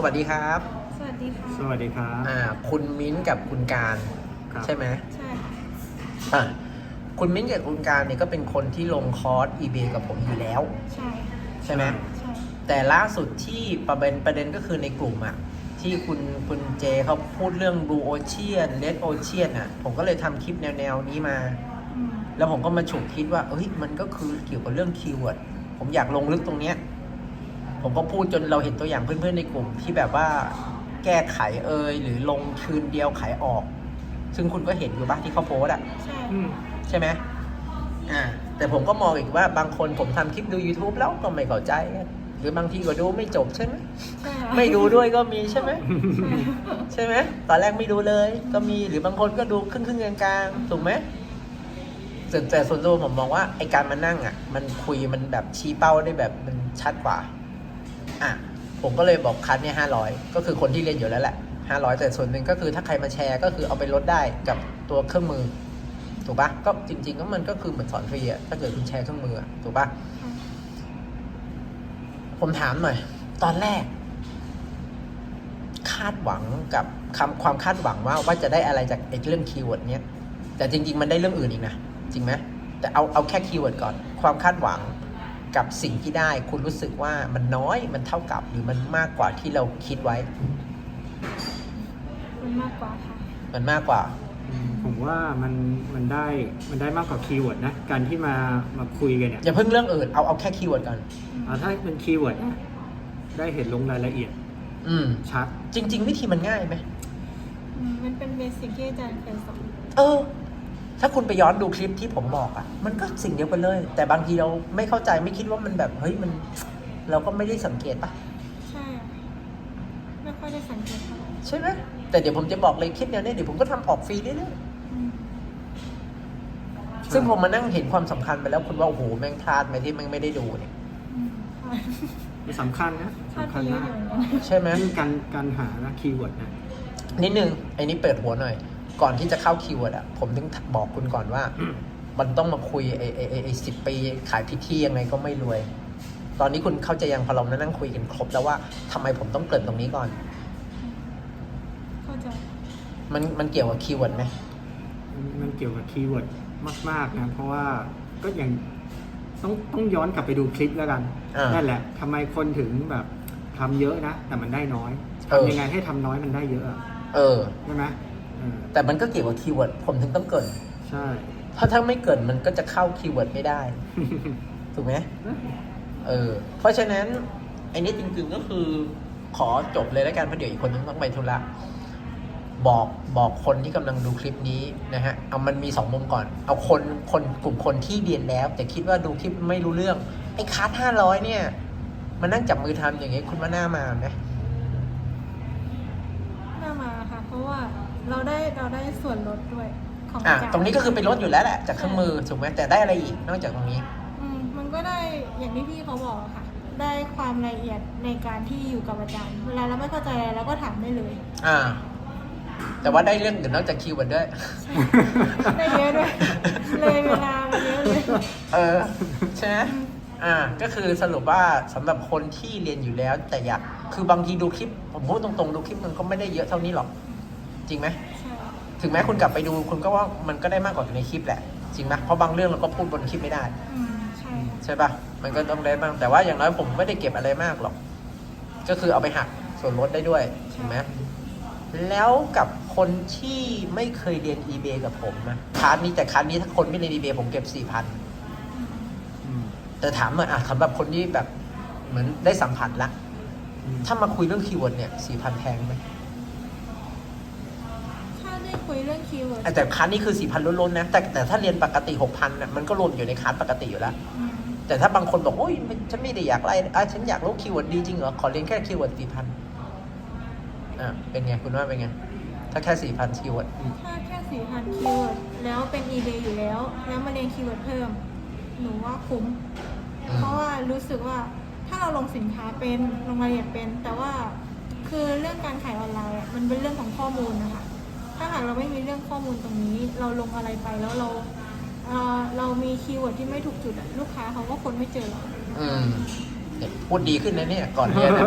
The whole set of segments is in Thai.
สวัสดีครับ สวัสดีค่ะ สวัสดีครับ อ่า คุณมิ้นท์กับคุณการครับ ใช่ไหมใช่ค่ะอ่าคุณมิ้นท์กับคุณการเนี่ยก็เป็นคนที่ลงคอร์ส eBay กับผมอยู่แล้ว ใช่ค่ะใช่ไหมใช่แต่ล่าสุดที่ประเด็นประเด็นก็คือในกลุ่มอะที่คุณคุณเจเขาพูดเรื่อง Blue Ocean Red Ocean อะผมก็เลยทำคลิปแนวแนวๆนี้มา อืมแล้วผมก็มาฉุกคิดว่าเอ้ยมันก็คือเกี่ยวกับเรื่องคีย์เวิร์ดผมอยากลงลึกตรงเนี้ย ผมก็พูดจนเราเห็นตัวอย่างเพื่อนๆในกลุ่ม ที่แบบว่าแก้ไขเอยหรือลงคืนเดียวขายออก ซึ่งคุณก็เห็นอยู่บ้างที่เขาโพสต์อะใช่อืมใช่ไหมอ่าแต่ผมก็มองอีกว่าบางคนผมทำคลิปดู YouTube แล้วก็ไม่เข้าใจ หรือบางทีก็ดูไม่จบใช่ไหมใช่ค่ะไม่ดูด้วยก็มีใช่ไหมใช่ใช่ไหมตอนแรกไม่ดูเลยก็มีหรือบางคนก็ดูครึ่งครึ่งๆกลางๆถูกไหมแต่แต่ส่วนตัวผมมองว่าไอการมานั่งอะ มันคุยมันแบบชี้เป้าได้แบบมันชัดกว่า อะผมก็เลยบอกคันเนี่ยห้าร้อยก็คือคนที่เรียนอยู่แล้วแหละห้าร้อยแต่ส่วนหนึ่งก็คือถ้าใครมาแชร์ก็คือเอาไปลดได้กับตัวเครื่องมือ ถูกปะก็จริงๆก็มันก็คือเหมือนสอนฟรีอะถ้าเกิดคุณแชร์เครื่องมืออะถูกปะผมถามหน่อย ตอนแรก คาดหวังกับคความคาดหวังว่าว่าจะได้อะไรจากไอ้เรื่องคีย์เวิร์ดเนี้ยแต่จริง ๆ มันได้เรื่องอื่นอีกนะจริงไหมแต่เอาเอาแค่คีย์เวิร์ดก่อน ความคาดหวัง กับสิ่งที่ได้ คุณรู้สึกว่ามันน้อยมันเท่ากับหรือมันมากกว่าที่เราคิดไว้ มันมากกว่าค่ะ มันมากกว่า ผมว่ามันมันได้มันได้มากกว่าคีย์เวิร์ดนะ การที่มามาคุยกันเนี่ยอย่าเพิ่งเรื่องอื่นเอาเอาแค่คีย์เวิร์ดก่อนอ่าถ้าเป็นคีย์เวิร์ดนะได้เห็นลงรายละเอียด อืม ชัด จริง ๆ วิธีมันง่ายไหมอืมมันเป็นเบสิกที่อาจารย์เคยสอน เออ ถ้าคุณไปย้อนดูคลิปที่ผมบอกอะมันก็สิ่งเดียวกันเลย แต่บางทีเราไม่เข้าใจไม่คิดว่ามันแบบเฮ้ยมันเราก็ไม่ได้สังเกตปะใช่ค่ะไม่ค่อยได้สังเกตเท่าไหร่ใช่ไหมแต่เดี๋ยวผมจะบอกเลยคลิปแนวนี้เดี๋ยวผมก็ทำออกฟรีเรื่อยอืมๆซึ่งผมมานั่งเห็นความสำคัญไปแล้วคุณว่าโอ้โหแม่งพลาดไหมที่แม่งไม่ได้ดูเนี่ยอืมค่ะมันสำคัญนะพลาดสำไปคัญเยอะมากอยู่เหมือนกันใช่ไหม เรื่องการการหาคีย์เวิร์ดนะนิดนึงไอ้นี้เปิดหัวหน่อย ก่อนที่จะเข้าคีย์เวิร์ดอะผมถึงบอกคุณก่อนว่า มันต้องมาคุยไอ้ไอ้ไอ้ไอ้สิบปีขายพิธียังไงก็ไม่รวย ตอนนี้คุณเข้าใจยังพอเรามานั่งคุยกันครบแล้วว่าทำไมผมต้องเกริดตรงนี้ก่อน เข้าใจ มันมันเกี่ยวกับคีย์เวิร์ดไหมมันมันเกี่ยวกับคีย์เวิร์ดมากๆนะเพราะว่าก็อย่างต้องต้องย้อนกลับไปดูคลิปแล้วกันอ่านั่นแหละทำไมคนถึงแบบทำเยอะนะ แต่มันได้น้อยเออทำยังไงให้ทำน้อยมันได้เยอะอะเออใช่ไหมเออ แต่มันก็เกี่ยวกับคีย์เวิร์ดผมถึงต้องเกรินใช่เพราะถ้าไม่เกรินมันก็จะเข้าคีย์เวิร์ดไม่ได้ ถูกไหมเออ เพราะฉะนั้นไอ้นี่จริงๆก็คือขอจบเลยแล้วกันเพราะเดี๋ยวอีกคนนึงต้องไปธุระบอกบอกคนที่กำลังดูคลิปนี้นะฮะ เอามันมีสองมุมก่อน เอาคนคนกลุ่มคนที่เรียนแล้ว แต่คิดว่าดูคลิปไม่รู้เรื่อง ไอ้คัสห้าร้อยเนี่ยมานั่งจับมือทำอย่างเงี้ยคุณว่าหน้ามาไหมน่ามาค่ะ เพราะว่า เราได้เราได้ส่วนลดด้วยของอะอาจารย์ตรงนี้ก็คือเป็นรถอยู่แล้วแหละจากเครื่องมือถูกไหมแต่ได้อะไรอีกนอกจากตรงนี้ อืมมันก็ได้อย่างที่พี่เขาบอกอะค่ะ ได้ความละเอียดในการที่อยู่กับอาจารย์ เวลาเราไม่เข้าใจอะไรเราก็ถามได้เลยอ่า แต่ว่าได้เรื่องอื่นนอกจากคีย์เวิร์ดด้วย ได้เยอะด้วยเลยเวลามาเยอะเลย เออใช่ไหมอ่า ก็คือสรุปว่าสำหรับคนที่เรียนอยู่แล้ว แต่อยากคือบางทีดูคลิป ผมพูดตรงๆ ดูคลิปมันก็ไม่ได้เยอะเท่านี้หรอก จริงไหมใช่ถึงแม้คุณกลับไปดูคุณก็ว่ามันก็ได้มากกว่าในคลิปแหละ จริงไหมเพราะบางเรื่องเราก็พูดบนคลิปไม่ได้ อืมใช่ค่ะใช่ปะมันก็ต้องได้บ้าง แต่ว่าอย่างน้อยผมไม่ได้เก็บอะไรมากหรอก ก็คือเอาไปหักส่วนลดได้ด้วยถูกไหมแล้วกับคนที่ไม่เคยเรียน eBay กับผมนะคลาสนี้แต่คลาสนี้ถ้าคนไม่เรียน eBay ผมเก็บ4,000อืมอืมแต่ถามหน่อยอะสำหรับคนที่แบบเหมือนได้สัมผัสละอืมถ้ามาคุยเรื่องคีย์เวิร์ดเนี่ย4,000แพงไหมถ้าได้คุ ยเรื่องคีย์เวิร์ดอะแต่คลาสนี้คือ4,000ล้นๆนะแต่แต่ถ้าเรียนปกติ6,000น่ะมันก็รวมอยู่ในคลาสปกติอยู่แล้ว อืมแต่ถ้าบางคนบอกโอ้ยฉันไม่ได้อยากไล่อะฉันอยากรู้คีย์เวิร์ดดีจริงเหรอ ขอเรียนแค่คีย์เวิร์ด4,000อะเป็นไงคุณว่าเป็นไง ถ้าแค่4,000คีย์เวิร์ดถ้าแค่สี่พันคีย์เวิร์ดแล้วเป็น eBay อยู่แล้ว แล้วมาเรียนคีย์เวิร์ดเพิ่ม หนูว่าคุ้ม อืเพมราะว่ารู้สึกว่าถ้าเราลงสินค้าเป็นลงรายละเอียดเป็น แต่ว่าคือเรื่องการขายออนไลน์อะมันเป็นเรื่องของข้อมูลนะคะ ถ้าหากเราไม่มีเรื่องข้อมูลตรงนี้ เราลงอะไรไปแล้วเราเอ่อเรามีคีย์เวิร์ดที่ไม่ถูกจุดอะลูกค้าเขาก็คนไม่เจอเราอืมเนี่ยพูดดีขึ้นนะเนี่ยก่อนเรียนนะ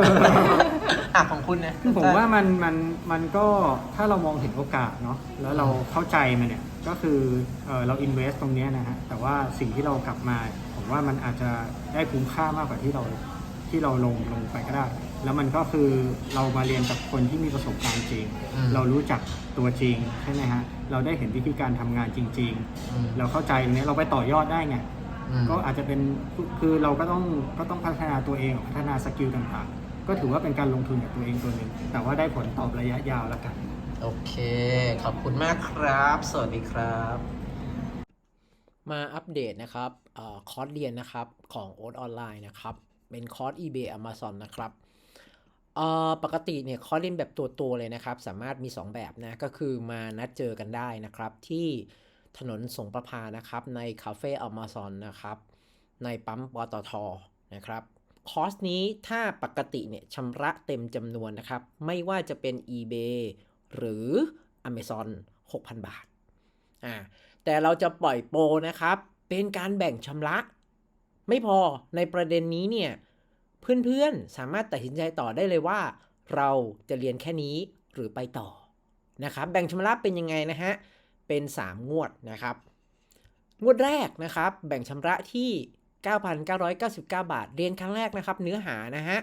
อะของคุณเนี่ยคือผมว่ามันมันมันก็ถ้าเรามองเห็นโอกาสเนาะแล้วเราเข้าใจมันเนี่ยก็คือเออเราอินเวสตรงเนี้ยนะฮะแต่ว่าสิ่งที่เรากลับมา ผมว่ามันอาจจะได้คุ้มค่ามากกว่าที่เราที่เราลงลงไปก็ได้ แล้วมันก็คือเรามาเรียนกับคนที่มีประสบการณ์จริง อืม เรารู้จักตัวจริงใช่ไหมฮะ เราได้เห็นวิธีการทำงานจริง อืมๆ เราเข้าใจตรงเนี้ยเราไปต่อยอดได้ไง อืม ก็อาจจะเป็นคือเราก็ต้องก็ต้องพัฒนาตัวเองพัฒนาสกิลต่างๆ ก็ถือว่าเป็นการลงทุนกับตัวเองตัวหนึ่งแต่ว่าได้ผลตอบระยะยาวแล้วกัน โอเค ขอบคุณมากครับ สวัสดีครับ มาอัปเดตนะครับเออคอร์สเรียนนะครับของโอ๊ตออนไลน์นะครับ เป็นคอร์ส eBay Amazon นะครับเอ่อ ปกติเนี่ยคอร์สเรียนแบบตัวตัวๆเลยนะครับ สามารถมี 2 แบบนะ ก็คือมานัดเจอกันได้นะครับ ที่ถนนสงประพานะครับ ในคาเฟ่ Amazon นนะครับ ในปั๊มปตทนะครับคอร์สนี้ถ้าปกติเนี่ยชำระเต็มจำนวนนะครับ ไม่ว่าจะเป็น eBay หรือ Amazon 6,000 บาทอ่าแต่เราจะปล่อยโปรนะครับ เป็นการแบ่งชำระ ไม่พอในประเด็นนี้เนี่ย เพื่อนๆ สามารถตัดสินใจต่อได้เลยว่า เราจะเรียนแค่นี้หรือไปต่อนะครับแบ่งชำระเป็นยังไงนะฮะ เป็น 3 งวดนะครับ งวดแรกนะครับ แบ่งชำระที่ 9,999 บาท เรียนครั้งแรกนะครับ เนื้อหานะฮะ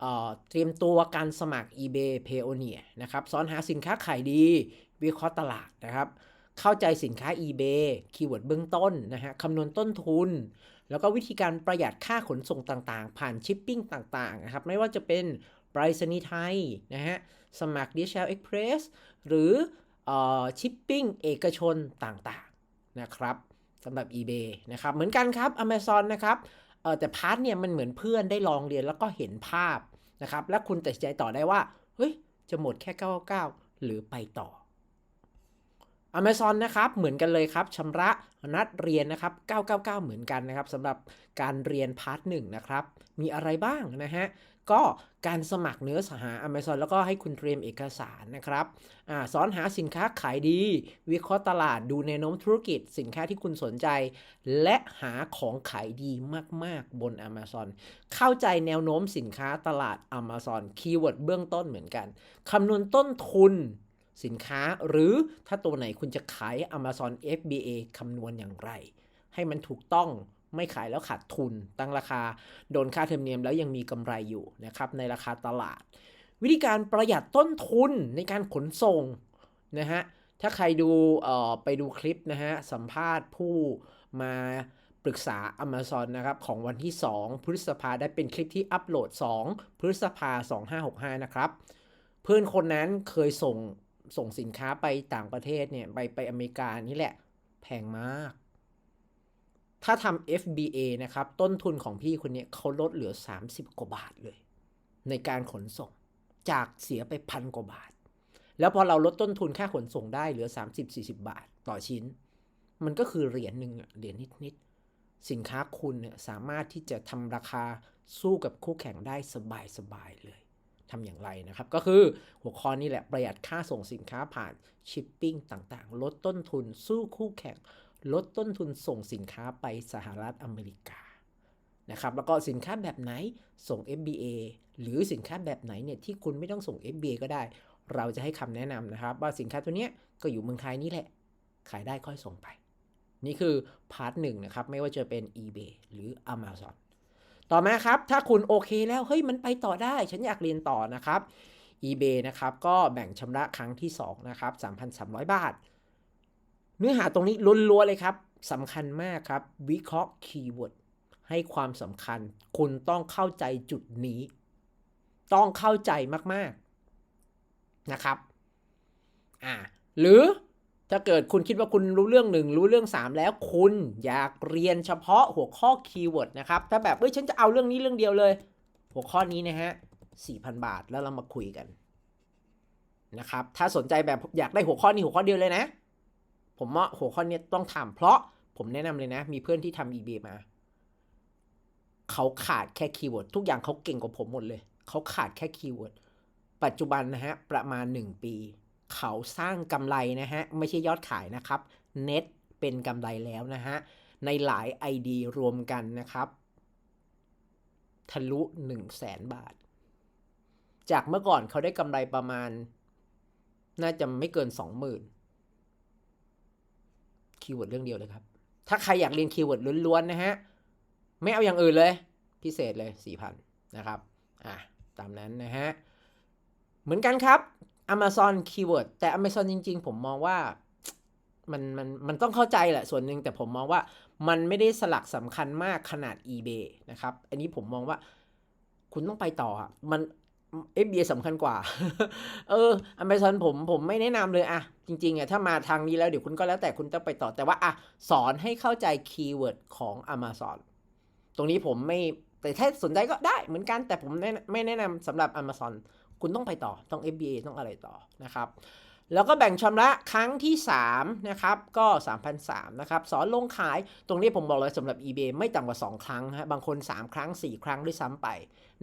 เเตรียมตัวการสมัคร eBay Payoneer นะครับสอนหาสินค้าขายดี วิเคราะห์ตลาดนะครับ เข้าใจสินค้า eBay คีย์เวิร์ดเบื้องต้นนะฮะคำนวณต้นทุน แล้วก็วิธีการประหยัดค่าขนส่งต่างๆ ผ่านชิปปิ้งต่างๆนะครับ ไม่ว่าจะเป็นไปรษณีย์ไทยนะฮะ สมัคร DHL Express หรือชิปปิ้งเอกชนต่างๆนะครับสำหรับ eBay นะครับ เหมือนกันครับ Amazon นะครับแต่พาร์ทเนี่ยมันเหมือนเพื่อนได้ลองเรียนแล้วก็เห็นภาพนะครับ และคุณตัดสินใจต่อได้ว่า เฮ้ย จะหมดแค่ 99 หรือไปต่อ Amazon นะครับเหมือนกันเลยครับชำระนัดเรียนนะครับ 999 เหมือนกันนะครับสำหรับการเรียนพาร์ทหนึ่งนะครับ มีอะไรบ้างนะฮะ ก็การสมัครเนื้อสหา Amazon แล้วก็ให้คุณเตรียมเอกสารนะครับอาสอนหาสินค้าขายดี วิเคราะห์ตลาดดูแนวโน้มธุรกิจ สินค้าที่คุณสนใจ และหาของขายดีมาก ๆ บน Amazon เข้าใจแนวโน้มสินค้าตลาด Amazon คีย์เวิร์ดเบื้องต้นเหมือนกันคำนวณต้นทุน สินค้า หรือถ้าตัวไหนคุณจะขาย Amazon FBA คำนวณอย่างไร ให้มันถูกต้องไม่ขายแล้วขาดทุน ตั้งราคาโดนค่าเทอมเนียมแล้วยังมีกำไรอยู่นะครับในราคาตลาด วิธีการประหยัดต้นทุนในการขนส่งนะฮะถ้าใครดูไปดูคลิปนะฮะสัมภาษณ์ผู้มาปรึกษา Amazon นะครับของวันที่ 2 พฤษภาได้เป็นคลิปที่อัปโหลด 2 พฤษภา 2565 นะครับ เพื่อนคนนั้นเคยส่ง ส่งสินค้าไปต่างประเทศเนี่ย ไปไปอเมริกานี่แหละ แพงมาก ถ้าทำ FBA นะครับ ต้นทุนของพี่คนนี้เขาลดเหลือ 30 กว่าบาทเลย ในการขนส่งจากเสียไปพันกว่าบาท แล้วพอเราลดต้นทุนค่าขนส่งได้เหลือ 30-40 บาทต่อชิ้น มันก็คือเหรียญหนึ่งเหรียญนิดๆสินค้าคุณเนี่ยสามารถที่จะทำราคาสู้กับคู่แข่งได้สบายๆเลย ทำอย่างไรนะครับ ก็คือหัวข้อนี้แหละประหยัดค่าส่งสินค้าผ่านชิปปิ้งต่างๆ ลดต้นทุนสู้คู่แข่ง ลดต้นทุนส่งสินค้าไปสหรัฐอเมริกานะครับแล้วก็สินค้าแบบไหนส่ง FBA หรือสินค้าแบบไหนเนี่ยที่คุณไม่ต้องส่ง FBA ก็ได้ เราจะให้คำแนะนำนะครับ ว่าสินค้าตัวเนี้ยก็อยู่เมืองไทยนี่แหละ ขายได้ค่อยส่งไป นี่คือพาร์ทหนึ่งนะครับ ไม่ว่าจะเป็น eBay หรือ Amazon ต่อมาครับ ถ้าคุณโอเคแล้วเฮ้ยมันไปต่อได้ ฉันอยากเรียนต่อนะครับ eBay นะครับก็แบ่งชำระครั้งที่2นะครับ3,300 บาท เนื้อหาตรงนี้ล้วนๆเลยครับสำคัญมากครับ วิเคราะห์คีย์เวิร์ดให้ความสำคัญ คุณต้องเข้าใจจุดนี้ ต้องเข้าใจมากๆนะครับ อ่า หรือ ถ้าเกิดคุณคิดว่าคุณรู้เรื่องหนึ่งรู้เรื่อง 3 แล้ว คุณอยากเรียนเฉพาะหัวข้อคีย์เวิร์ดนะครับ ถ้าแบบเอ้ยฉันจะเอาเรื่องนี้เรื่องเดียวเลย หัวข้อนี้นะฮะ4,000 บาทแล้วเรามาคุยกันนะครับ ถ้าสนใจแบบอยากได้หัวข้อนี้หัวข้อเดียวเลยนะ ผมว่าหัวข้อนี้ต้องทำเพราะผมแนะนำเลยนะ มีเพื่อนที่ทำ eBay มา เขาขาดแค่คีย์เวิร์ดทุกอย่างเขาเก่งกว่าผมหมดเลย เขาขาดแค่คีย์เวิร์ดปัจจุบันนะฮะประมาณ 1 ปี เขาสร้างกำไรนะฮะ ไม่ใช่ยอดขายนะครับ เน็ตเป็นกำไรแล้วนะฮะ ในหลาย ID รวมกันนะครับ ทะลุ 1 0 0 0 0แสนบาท จากเมื่อก่อนเขาได้กำไรประมาณ น่าจะไม่เกินสองหมื่นคีย์เวิร์ดเรื่องเดียวเลยครับ ถ้าใครอยากเรียนคีย์เวิร์ดล้วนๆนะฮะ ไม่เอาอย่างอื่นเลย พิเศษเลยสี่พันนะครับ อะ ตามนั้นนะฮะ เหมือนกันครับ Amazon Keyword แต่ Amazon จริง ๆ ผมมองว่ามันมันมันต้องเข้าใจแหละส่วนหนึ่งแต่ผมมองว่ามันไม่ได้สลักสำคัญมากขนาด eBay นะครับ อันนี้ผมมองว่าคุณต้องไปต่อมัน FBA สำคัญกว่า เออ Amazon ผมผมไม่แนะนำเลยอะจริงๆอะถ้ามาทางนี้แล้วเดี๋ยวคุณก็แล้วแต่คุณต้องไปต่อแต่ว่าอะสอนให้เข้าใจคีย์เวิร์ดของ Amazon ตรงนี้ผมไม่แต่ถ้าสนใจก็ได้เหมือนกันแต่ผมไม่แนะนำสำหรับ Amazon คุณต้องไปต่อต้อง FBA ต้องอะไรต่อนะครับแล้วก็แบ่งชำระครั้งที่ 3 นะครับ ก็ 3,003นะครับ สอนลงขายตรงนี้ผมบอกเลยสำหรับ eBay ไม่ต่ำกว่า 2 ครั้งฮะบางคน 3 ครั้ง 4 ครั้งด้วยซ้ำไป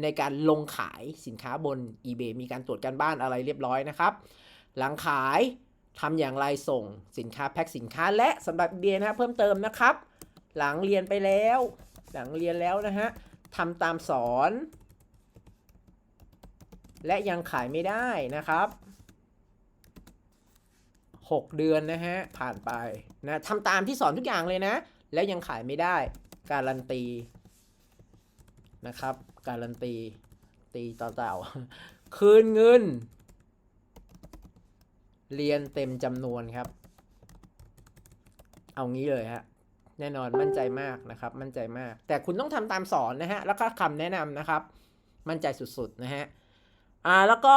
ในการลงขายสินค้าบน eBay มีการตรวจการบ้านอะไรเรียบร้อยนะครับ หลังขายทำอย่างไรส่งสินค้าแพ็คสินค้าและสำหรับ eBay นะเพิ่มเติมนะครับ หลังเรียนไปแล้ว หลังเรียนแล้วนะฮะทำตามสอน และยังขายไม่ได้นะครับ 6 เดือนนะฮะ ผ่านไปนะทำตามที่สอนทุกอย่างเลยนะ แล้วยังขายไม่ได้ การันตีนะครับ การันตี ตีต่อเต่า คืนเงิน เรียนเต็มจำนวนครับ เอางี้เลยฮะแน่นอนมั่นใจมากนะครับ มั่นใจมาก แต่คุณต้องทำตามสอนนะฮะ แล้วก็คำแนะนำนะครับ มั่นใจสุดๆนะฮะ อ่าแล้วก็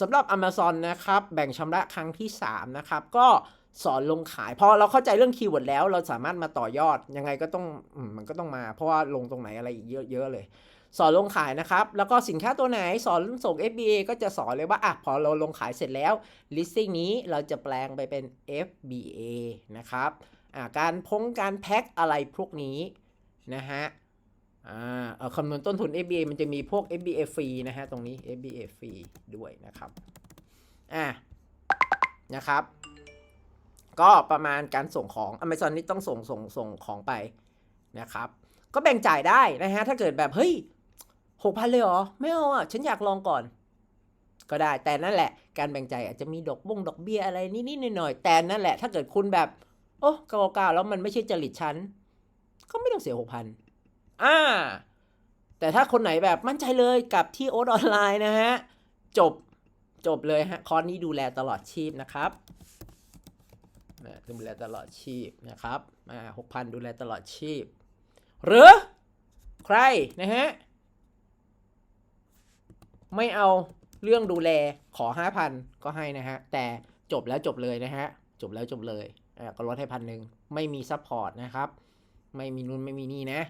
สำหรับ Amazon นะครับ แบ่งชำระครั้งที่ 3 นะครับ ก็สอนลงขายพอเราเข้าใจเรื่องคีย์เวิร์ดแล้ว เราสามารถมาต่อยอดยังไงก็ต้องอมมันก็ต้องมา เพราะว่าลงตรงไหนอะไรอีกเยอะๆเลย สอนลงขายนะครับ แล้วก็สินค้าตัวไหนสอนส่ง FBA ก็จะสอนเลยว่าอะพอเราลงขายเสร็จแล้ว listing นี้เราจะแปลงไปเป็น FBA นะครับอ่าการพงการแพ็คอะไรพวกนี้นะฮะ อ่าคำนวณต้นทุน FBA มันจะมีพวก FBA ฟรีนะฮะ ตรงนี้ FBA ฟรีด้วยนะครับ อ่านะครับ ก็ประมาณการส่งของ Amazon นี่ต้องส่งส่งส่งของไปนะครับ ก็แบ่งจ่ายได้นะฮะ ถ้าเกิดแบบ เฮ้ยหกพันเลยเหรอ ไม่เอาอะ ฉันอยากลองก่อน ก็ได้ แต่นั่นแหละ การแบ่งจ่ายอาจจะมีดอกบงดอกเบี้ยอะไรนิดๆหน่อยๆแต่นั่นแหละ ถ้าเกิดคุณแบบ โอ้เก้าๆแล้วมันไม่ใช่จริตฉัน ก็ไม่ต้องเสียหกพัน อ่า แต่ถ้าคนไหนแบบมั่นใจเลยกับที่โอ๊ตออนไลน์นะฮะ จบจบเลยฮะ คอร์สนี้ดูแลตลอดชีพนะครับดูแลตลอดชีพนะครับอ่าหกพันดูแลตลอดชีพ หรือใครนะฮะ ไม่เอาเรื่องดูแลขอห้าพันก็ให้นะฮะ แต่จบแล้วจบเลยนะฮะ จบแล้วจบเลยอ่าก็ลดให้พันหนึ่งไม่มีซัพพอร์ตนะครับ ไม่มีนู่นไม่มีนี่นะ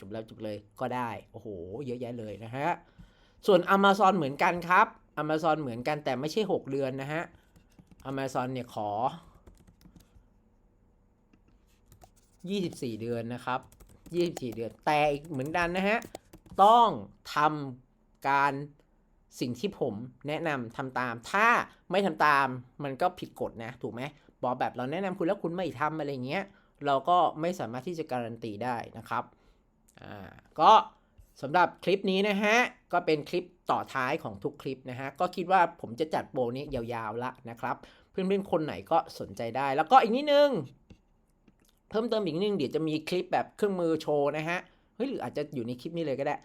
จบแล้วจบเลยก็ได้ โอ้โห เยอะแยะเลยนะฮะ ส่วน Amazon เหมือนกันครับ Amazon เหมือนกันแต่ไม่ใช่ 6 เดือนนะฮะ Amazon เนี่ยขอ 24 เดือนนะครับ 24 เดือน แต่อีกเหมือนกันนะฮะ ต้องทำการสิ่งที่ผมแนะนำทำตาม ถ้าไม่ทำตามมันก็ผิดกฎนะ ถูกไหมบอกแบบเราแนะนำคุณแล้วคุณไม่ทำอะไรเงี้ย เราก็ไม่สามารถที่จะการันตีได้นะครับ อ่าก็สำหรับคลิปนี้นะฮะ ก็เป็นคลิปต่อท้ายของทุกคลิปนะฮะ ก็คิดว่าผมจะจัดโปรนี้ยาวๆละนะครับ เพื่อนๆคนไหนก็สนใจได้ แล้วก็อีกนิดนึง เพิ่มเติมอีกนิดนึงเดี๋ยวจะมีคลิปแบบเครื่องมือโชว์นะฮะ เฮ้ยหรืออาจจะอยู่ในคลิปนี้เลยก็ได้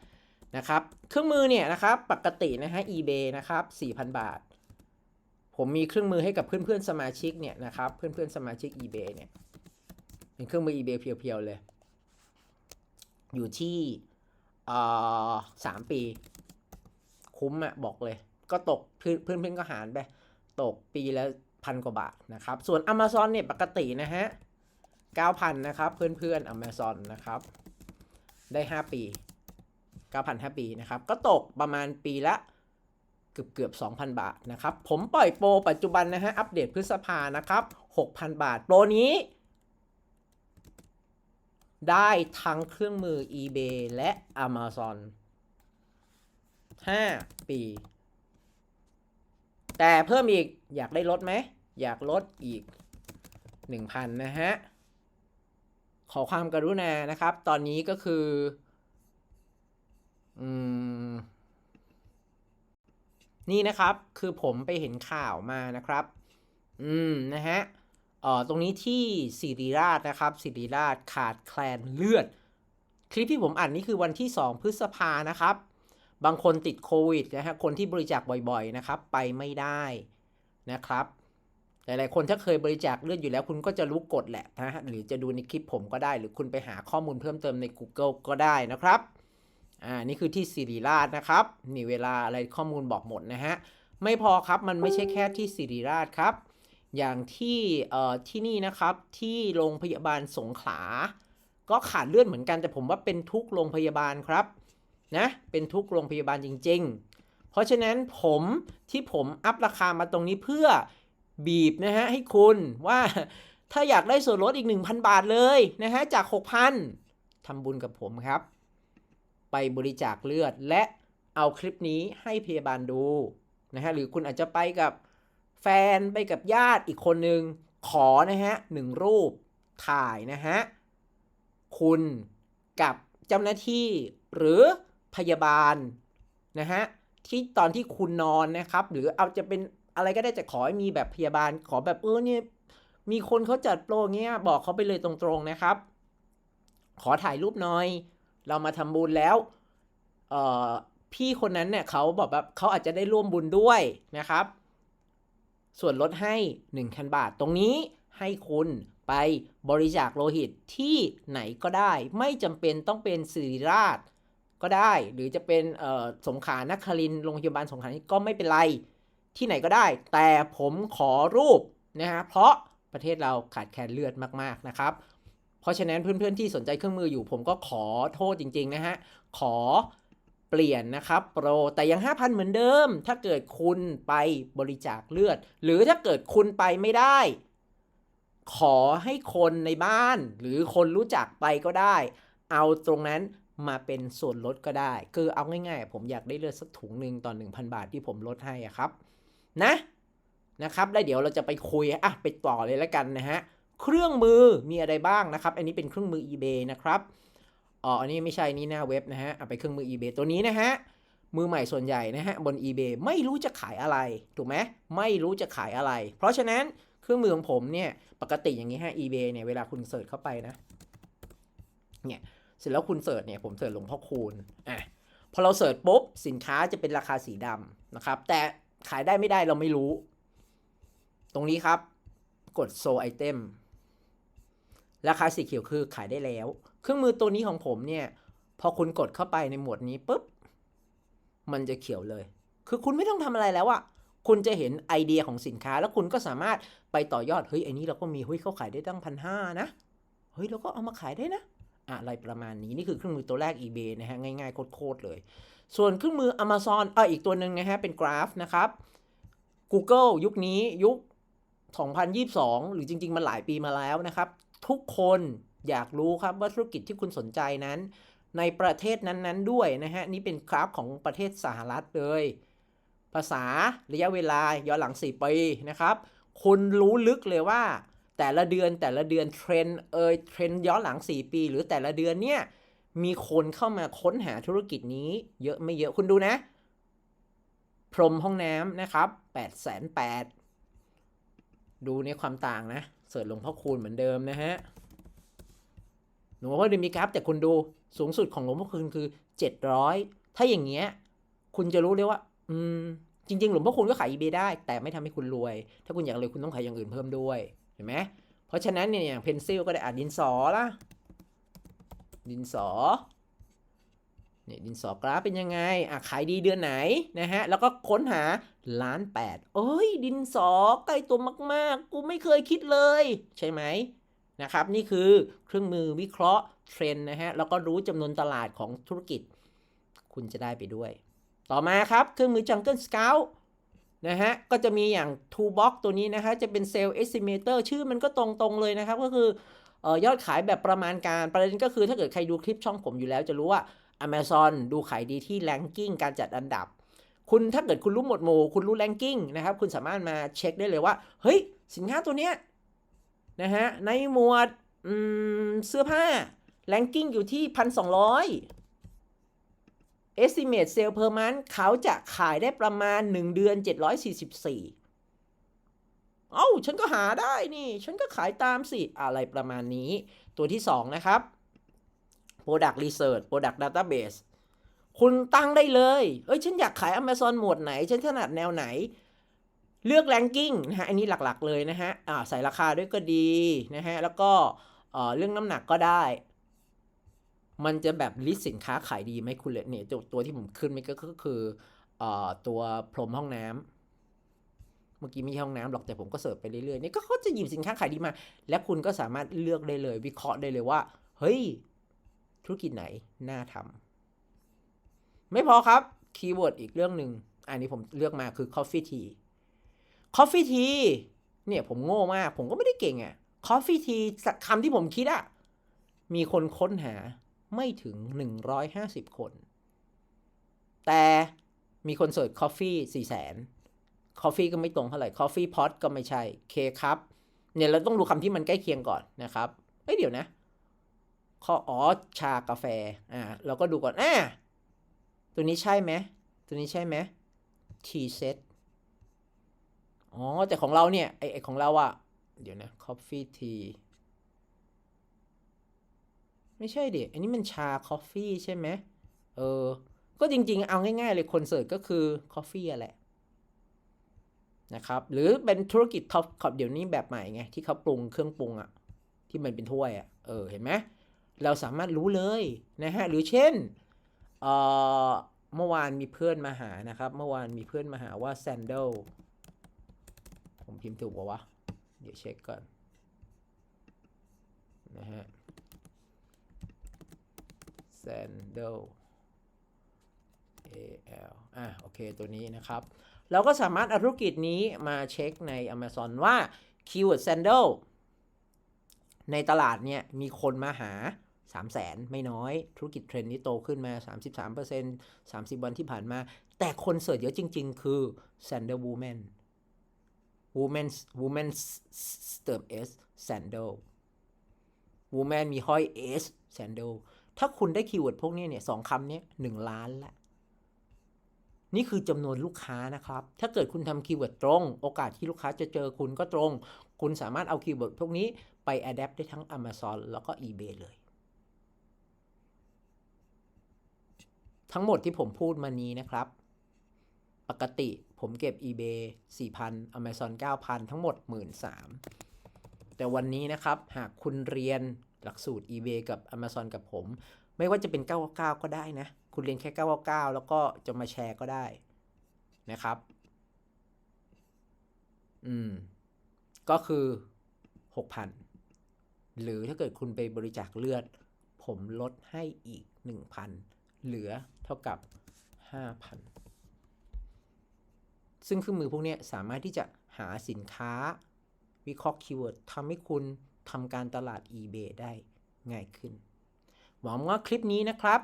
นะครับ เครื่องมือเนี่ยนะครับปกตินะฮะ eBay นะครับ 4,000 บาท ผมมีเครื่องมือให้กับเพื่อนๆสมาชิกเนี่ยนะครับ เพื่อนๆสมาชิก eBay เนี่ย เป็นเครื่องมือ eBay เพียวๆเลย อยู่ที่สามปี คุ้มอะบอกเลย ก็ตกเพื่อนเพื่อนก็หารไป ตกปีละพันกว่าบาทนะครับ ส่วน Amazon เนี่ยปกตินะฮะ9,000นะครับเพื่อนๆ Amazon นะครับ ได้ 5 ปี9,000 5ปีนะครับ ก็ตกประมาณปีละเกือบเกือบ2,000 บาทนะครับ ผมปล่อยโปรปัจจุบันนะฮะ อัปเดตพฤษภานะครับ 6,000 บาท โปรนี้ ได้ทั้งเครื่องมือ eBay และ Amazon 5 ปี แต่เพิ่มอีกอยากได้ลดไหม อยากลดอีก 1,000 นะฮะ ขอความกรุณานะครับ ตอนนี้ก็คือ อืม นี่นะครับ คือผมไปเห็นข่าวมานะครับ อืม นะฮะ ตรงนี้ที่สิริราชนะครับสิริราชขาดแคลนเลือด คลิปที่ผมอ่านนี่คือวันที่ 2 พฤษภานะครับ บางคนติดโควิดนะฮะคนที่บริจาคบ่อยๆนะครับ ไปไม่ได้นะครับ หลายๆคนถ้าเคยบริจาคเลือดอยู่แล้ว คุณก็จะรู้กฎแหละนะฮะหรือจะดูในคลิปผมก็ได้ หรือคุณไปหาข้อมูลเพิ่มเติมใน Google ก็ได้นะครับอ่านี่คือที่สิริราชนะครับนี่เวลาอะไรข้อมูลบอกหมดนะฮะไม่พอครับมันไม่ใช่แค่ที่สิริราชครับ อย่างที่เอ่อที่นี่นะครับที่โรงพยาบาลสงขลา ก็ขาดเลือดเหมือนกันแต่ผมว่าเป็นทุกโรงพยาบาลครับนะเป็นทุกโรงพยาบาลจริง ๆ เพราะฉะนั้นผมที่ผมอัพราคามาตรงนี้เพื่อบีบนะฮะให้คุณว่าถ้าอยากได้ส่วนลดอีก 1,000 บาทเลยนะฮะจาก 6,000ทำบุญกับผมครับ ไปบริจาคเลือดและเอาคลิปนี้ให้พยาบาลดูนะฮะหรือคุณอาจจะไปกับ แฟนไปกับญาติอีกคนนึง ขอนะฮะหนึ่งรูปถ่ายนะฮะ คุณกับเจ้าหน้าที่หรือพยาบาลนะฮะ ที่ตอนที่คุณนอนนะครับ หรือเอาจะเป็นอะไรก็ได้จะขอให้มีแบบพยาบาลขอแบบเออเนี่ยมีคนเขาจัดโปรเงี้ยบอกเขาไปเลยตรงๆนะครับ ขอถ่ายรูปหน่อย เรามาทำบุญแล้วเออพี่คนนั้นเนี่ยเขาบอกแบบเขาอาจจะได้ร่วมบุญด้วยนะครับ ส่วนลดให้ 1,000 บาท ตรงนี้ให้คุณไปบริจาคโลหิตที่ไหนก็ได้ ไม่จำเป็นต้องเป็นศิริราชก็ได้ หรือจะเป็นสงขานครินโรงพยาบาลสงขลานี่ก็ไม่เป็นไร ที่ไหนก็ได้ แต่ผมขอรูปนะฮะเพราะประเทศเราขาดแคลนเลือดมาก ๆ นะครับ เพราะฉะนั้นเพื่อน ๆ ที่สนใจเครื่องมืออยู่ ผมก็ขอโทษจริง ๆ นะฮะ ขอ เปลี่ยนนะครับโปรแต่ยัง 5,000 เหมือนเดิม ถ้าเกิดคุณไปบริจาคเลือด หรือถ้าเกิดคุณไปไม่ได้ ขอให้คนในบ้าน หรือคนรู้จักไปก็ได้ เอาตรงนั้นมาเป็นส่วนลดก็ได้ คือเอาง่ายๆ ผมอยากได้เลือดสักถุงหนึ่งต่อ1,000 บาทที่ผมลดให้อะครับ นะนะครับแล้วเดี๋ยวเราจะไปคุยอะไปต่อเลยแล้วกันนะฮะเครื่องมือมีอะไรบ้างนะครับ อันนี้เป็นเครื่องมือ eBay นะครับ อ๋ออันนี้ไม่ใช่นี่หน้าเว็บนะฮะเอาไปเครื่องมือ eBay ตัวนี้นะฮะมือใหม่ส่วนใหญ่นะฮะบน eBay ไม่รู้จะขายอะไร ถูกไหมไม่รู้จะขายอะไร เพราะฉะนั้นเครื่องมือของผมเนี่ยปกติอย่างนี้ฮะ eBay เนี่ยเวลาคุณเสิร์ชเข้าไปนะเนี่ยเสร็จแล้วคุณเสิร์ชเนี่ยผมเสิร์ชหลวงพ่อคูณอะพอเราเสิร์ชปุ๊บสินค้าจะเป็นราคาสีดำนะครับ แต่ขายได้ไม่ได้เราไม่รู้ ตรงนี้ครับ กดโซไอเทมราคาสีเขียวคือขายได้แล้ว เครื่องมือตัวนี้ของผมเนี่ย พอคุณกดเข้าไปในหมวดนี้ปุ๊บ มันจะเขียวเลย คือคุณไม่ต้องทำอะไรแล้วอะคุณจะเห็นไอเดียของสินค้า แล้วคุณก็สามารถไปต่อยอด เฮ้ยไอ้นี้เราก็มี เฮ้ยเขาขายได้ตั้งพันห้านะ เฮ้ยเราก็เอามาขายได้นะ อะไรประมาณนี้ นี่คือเครื่องมือตัวแรก eBay นะฮะ ง่ายๆโคตรๆเลย ส่วนเครื่องมือ Amazon เอออีกตัวหนึ่งนะฮะ เป็นกราฟนะครับ Google ยุคนี้ยุค 2022 หรือจริง ๆ มันหลายปีมาแล้วนะครับ ทุกคน อยากรู้ครับว่าธุรกิจที่คุณสนใจนั้น ในประเทศนั้นๆด้วยนะฮะนี่เป็นกราฟของประเทศสหรัฐเลย ภาษาระยะเวลาย้อนหลัง 4 ปีนะครับคุณรู้ลึกเลยว่า แต่ละเดือนแต่ละเดือนเทรนเอยเทรนย้อนหลัง 4 ปี หรือแต่ละเดือนเนี่ยมีคนเข้ามาค้นหาธุรกิจนี้ เยอะไม่เยอะคุณดูนะ พรมห้องน้ำนะครับ8 8 0 0 0ดูในความต่างนะ เสิร์ชหลวงพ่อคูณเหมือนเดิมนะฮะ หลวงพ่อคูณมีกราฟแต่คุณดูสูงสุดของหลวงพ่อคูณคือ 700 ถ้าอย่างเงี้ยคุณจะรู้เลยว่า อืม จริง ๆ หลวงพ่อคูณก็ขาย eBay ได้ แต่ไม่ทำให้คุณรวย ถ้าคุณอยากรวยคุณต้องขายอย่างอื่นเพิ่มด้วยเห็นไหมเพราะฉะนั้นเนี่ยอย่างเพนซิลก็ได้อะดินสอละดินสอเนี่ยดินสอกราฟเป็นยังไง อะขายดีเดือนไหนนะฮะ แล้วก็ค้นหาล้านแปดเอ้ย ดินสอใกล้ตัวมาก ๆ กูไม่เคยคิดเลย ใช่ไหม นะครับ นี่คือเครื่องมือวิเคราะห์เทรนนะฮะแล้วก็รู้จำนวนตลาดของธุรกิจ คุณจะได้ไปด้วย ต่อมาครับ เครื่องมือ Jungle Scout นะฮะก็จะมีอย่าง Toolbox ตัวนี้นะฮะจะเป็น Sales Estimator ชื่อมันก็ตรงๆเลยนะครับ ก็คือออยอดขายแบบประมาณการ ประเด็นก็คือถ้าเกิดใครดูคลิปช่องผมอยู่แล้วจะรู้ว่า Amazon ดูขายดีที่ ranking การจัดอันดับ คุณถ้าเกิดคุณรู้หมวดหมู่ คุณรู้ ranking นะครับ คุณสามารถมาเช็คได้เลยว่า เฮ้ย สินค้าตัวเนี้ย นะฮะ ในหมวดเสื้อผ้า ranking อยู่ที่พันสองร้อย estimate sale per month เขาจะขายได้ประมาณ 1 เดือน 744 เอ้า ฉันก็หาได้นี่ ฉันก็ขายตามสิ อะไรประมาณนี้ ตัวที่ 2 นะครับ Product Research Product Database คุณตั้งได้เลย เอ้ย ฉันอยากขาย Amazon หมวดไหน ฉันถนัดแนวไหน เลือก ranking นะฮะอันนี้หลักๆเลยนะฮะอ่าใส่ราคาด้วยก็ดีนะฮะแล้วก็เรื่องน้ำหนักก็ได้ มันจะแบบลิสต์สินค้าขายดีไหมคุณเลยเนี่ยตัวตัวที่ผมขึ้นไม่ก็ก็คือตัวพรมห้องน้ำเมื่อกี้ไม่ใช่ห้องน้ำหรอกแต่ผมก็เสิร์ชไปเรื่อยๆนี่ก็เขาจะหยิบสินค้าขายดีมา และคุณก็สามารถเลือกได้เลย วิเคราะห์ได้เลยว่า เฮ้ย ธุรกิจไหนน่าทำไม่พอครับคีย์เวิร์ดอีกเรื่องหนึ่งอันนี้ผมเลือกมาคือ coffee tea coffee tea เนี่ยผมโง่มาก ผมก็ไม่ได้เก่งอะ coffee tea คำที่ผมคิดอะมีคนค้นหาไม่ถึง 150 คน แต่มีคนเสิร์ช coffee 4แสน coffee ก็ไม่ตรงเท่าไหร่ coffee pot ก็ไม่ใช่ K ครับเนี่ยเราต้องดูคำที่มันใกล้เคียงก่อนนะครับเอ้ยเดี๋ยวนะข้ออ๋อชากาแฟอ่าเราก็ดูก่อนอ่าตัวนี้ใช่ไหมตัวนี้ใช่ไหม tea set อ๋อ แต่ของเราเนี่ย ไอไอของเราอะเดี๋ยวนะ coffee tea ไม่ใช่ดิอันนี้มันชา coffee ใช่ไหมเออ ก็จริง ๆ เอาง่ายๆเลยคนเสิร์ชก็คือ coffee อะแหละนะครับ หรือเป็นธุรกิจท็อปขอบเดี๋ยวนี้แบบใหม่ไง ที่เขาปรุงเครื่องปรุงอะที่มันเป็นถ้วยอะเออ เห็นไหมเราสามารถรู้เลยนะฮะ หรือเช่นเออเมื่อวานมีเพื่อนมาหานะครับ เมื่อวานมีเพื่อนมาหาว่า sandal ผมพิมพ์ถูกป่าวะ เดี๋ยวเช็คก่อน นะฮะ sandal al อะโอเคตัวนี้นะครับ เราก็สามารถเอาธุรกิจนี้มาเช็คใน Amazon ว่า keyword sandal ในตลาดเนี่ยมีคนมาหา 3 0 0แสนไม่น้อย ธุรกิจเทรนด์นี้โตขึ้นมา 33% 30 วันที่ผ่านมา แต่คนเสิร์ชเยอะจริง ๆ คือ sandal woman woman woman เติม s sandal woman มีห้อย s sandal ถ้าคุณได้คีย์เวิร์ดพวกนี้เนี่ยสองคำนี้หนึ่งล้านละนี่คือจำนวนลูกค้านะครับ ถ้าเกิดคุณทำคีย์เวิร์ดตรง โอกาสที่ลูกค้าจะเจอคุณก็ตรง คุณสามารถเอาคีย์เวิร์ดพวกนี้ไป adapt ได้ทั้ง Amazon แล้วก็ eBay เลย ทั้งหมดที่ผมพูดมานี้นะครับ ปกติผมเก็บ eBay 4,000 Amazon 9,000 ทั้งหมด 13,000 แต่วันนี้นะครับ หากคุณเรียนหลักสูตร eBay กับ Amazon กับผม ไม่ว่าจะเป็น 999 ก็ได้นะ คุณเรียนแค่ 999 แล้วก็จะมาแชร์ก็ได้นะครับ อืม ก็คือ 6,000 หรือถ้าเกิดคุณไปบริจาคเลือด ผมลดให้อีก 1,000 เหลือเท่ากับ 5,000 ซึ่งเครื่องมือพวกนี้สามารถที่จะหาสินค้า วิเคราะห์คีย์เวิร์ดทำให้คุณทำการตลาด eBay ได้ง่ายขึ้น หวังว่าคลิปนี้นะครับ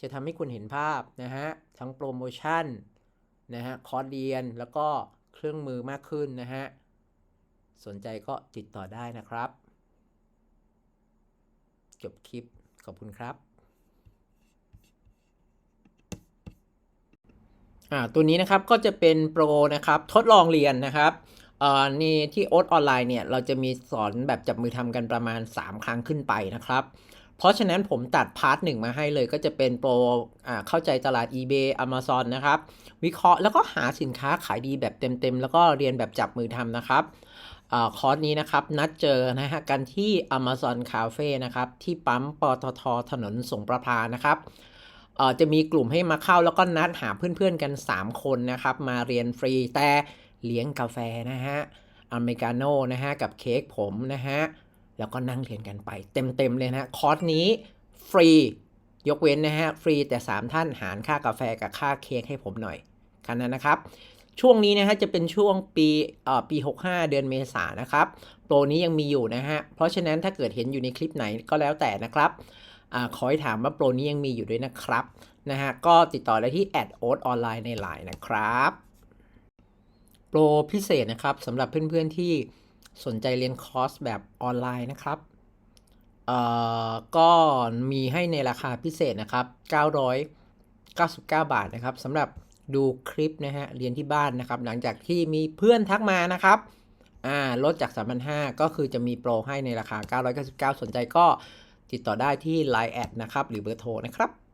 จะทำให้คุณเห็นภาพนะฮะ ทั้งโปรโมชั่นนะฮะ คอร์สเรียนแล้วก็เครื่องมือมากขึ้นนะฮะ สนใจก็ติดต่อได้นะครับ จบคลิปขอบคุณครับ อ่าตัวนี้นะครับก็จะเป็นโปรนะครับทดลองเรียนนะครับเอ่อนี่ที่โอ๊ตออนไลน์เนี่ยเราจะมีสอนแบบจับมือทำกันประมาณ 3 ครั้งขึ้นไปนะครับเพราะฉะนั้นผมตัดพาร์ทหนึ่งมาให้เลยก็จะเป็นโปรอ่าเข้าใจตลาด eBay Amazon นะครับ วิเคราะห์แล้วก็หาสินค้าขายดีแบบเต็มๆ แล้วก็เรียนแบบจับมือทำนะครับอาคอร์สนี้นะครับนัดเจอนะฮะกันที่ Amazon Cafe นะครับ ที่ปั๊มปตทถนนสงประพานะครับ จะมีกลุ่มให้มาเข้าแล้วก็นัดหาเพื่อนๆกัน 3 คนนะครับ มาเรียนฟรีแต่เลี้ยงกาแฟนะฮะอเมริกาโน่นะฮะกับเค้กผมนะฮะแล้วก็นั่งเรียนกันไปเต็มๆเลยนะคอร์สนี้ฟรียกเว้นนะฮะฟรีแต่ 3 ท่านหารค่ากาแฟกับค่าเค้กให้ผมหน่อยคันนั้นนะครับ ช่วงนี้นะฮะจะเป็นช่วงปีเอ่อปี 65 เดือนเมษายนนะครับโปรนี้ยังมีอยู่นะฮะเพราะฉะนั้นถ้าเกิดเห็นอยู่ในคลิปไหนก็แล้วแต่นะครับ อขอให้ถามว่าโปรนี้ยังมีอยู่ด้วยนะครับนะฮะก็ติดต่อได้ที่แอดโอ๊ออนไลน์ในไลน์นะครับโปรพิเศษนะครับสำหรับเพื่อนๆที่สนใจเรียนคอร์สแบบออนไลน์นะครับเอ่อก็มีให้ในราคาพิเศษนะครับ 999 บาทนะครับสำหรับดูคลิปนะฮะเรียนที่บ้านนะครับ หลังจากที่มีเพื่อนทักมานะครับอ่าลดจาก 3,500 ก็คือจะมีโปรให้ในราคา 999 สนใจก็ ติดต่อได้ที่ Line แอดนะครับหรือเบอร์โทรนะครับ